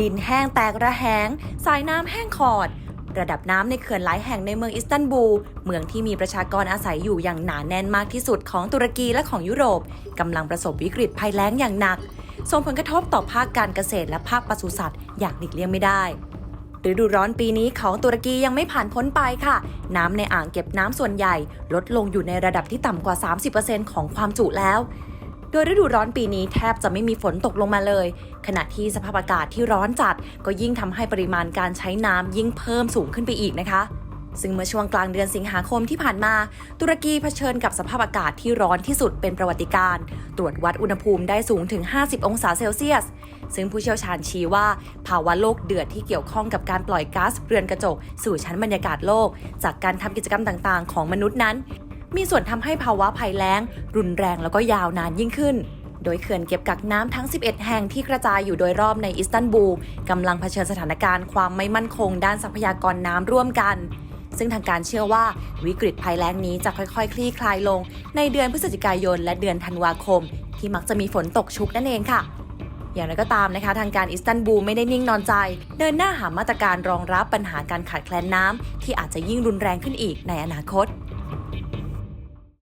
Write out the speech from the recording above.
ดินแห้งแตกระแหง สายน้ำแห้งขอด ระดับน้ำในเขื่อนหลายแห่งในเมืองอิสตันบูล เมืองที่มีประชากรอาศัยอยู่อย่างหนาแน่นมากที่สุดของตุรกีและของยุโรปกำลังประสบวิกฤตภัยแล้งอย่างหนัก ส่งผลกระทบต่อภาคการเกษตรและภาคปศุสัตว์อย่างหลีกเลี่ยงไม่ได้ฤดูร้อนปีนี้ของตุรกียังไม่ผ่านพ้นไปค่ะ น้ำในอ่างเก็บน้ำส่วนใหญ่ ลดลงอยู่ในระดับที่ต่ำกว่า 30%ของความจุแล้ว โดยฤดูร้อนปีนี้แทบจะไม่มีฝนตกลงมาเลย ขณะที่สภาพอากาศที่ร้อนจัด ก็ยิ่งทำให้ปริมาณการใช้น้ำยิ่งเพิ่มสูงขึ้นไปอีกนะคะซึ่งเมื่อช่วงกลางเดือนสิงหาคมที่ผ่านมา ตุรกีเผชิญกับสภาพอากาศที่ร้อนที่สุดเป็นประวัติการ ตรวจวัดอุณหภูมิได้สูงถึง 50 องศาเซลเซียส ซึ่งผู้เชี่ยวชาญชี้ว่า ภาวะโลกเดือดที่เกี่ยวข้องกับการปล่อยก๊าซเรือนกระจก สู่ชั้นบรรยากาศโลก จากการทำกิจกรรมต่างๆ ของมนุษย์นั้น มีส่วนทำให้ภาวะภัยแล้ง รุนแรงแล้วก็ยาวนานยิ่งขึ้น โดยเขื่อนเก็บกักน้ำทั้ง 11 แห่งที่กระจายอยู่โดยรอบในอิสตันบูลกำลังเผชิญสถานการณ์ความไม่มั่นคงด้านทรัพยากรน้ำร่วมกันซึ่งทางการเชื่อว่าวิกฤตภัยแล้งนี้จะค่อยๆ คลี่คลายลง ในเดือนพฤศจิกายนและเดือนธันวาคม ที่มักจะมีฝนตกชุกนั่นเองค่ะ อย่างไรก็ตามนะคะ ทางการอิสตันบูลไม่ได้นิ่งนอนใจ เดินหน้าหามาตรการรองรับปัญหาการขาดแคลนน้ำที่อาจจะยิ่งรุนแรงขึ้นอีกในอนาคต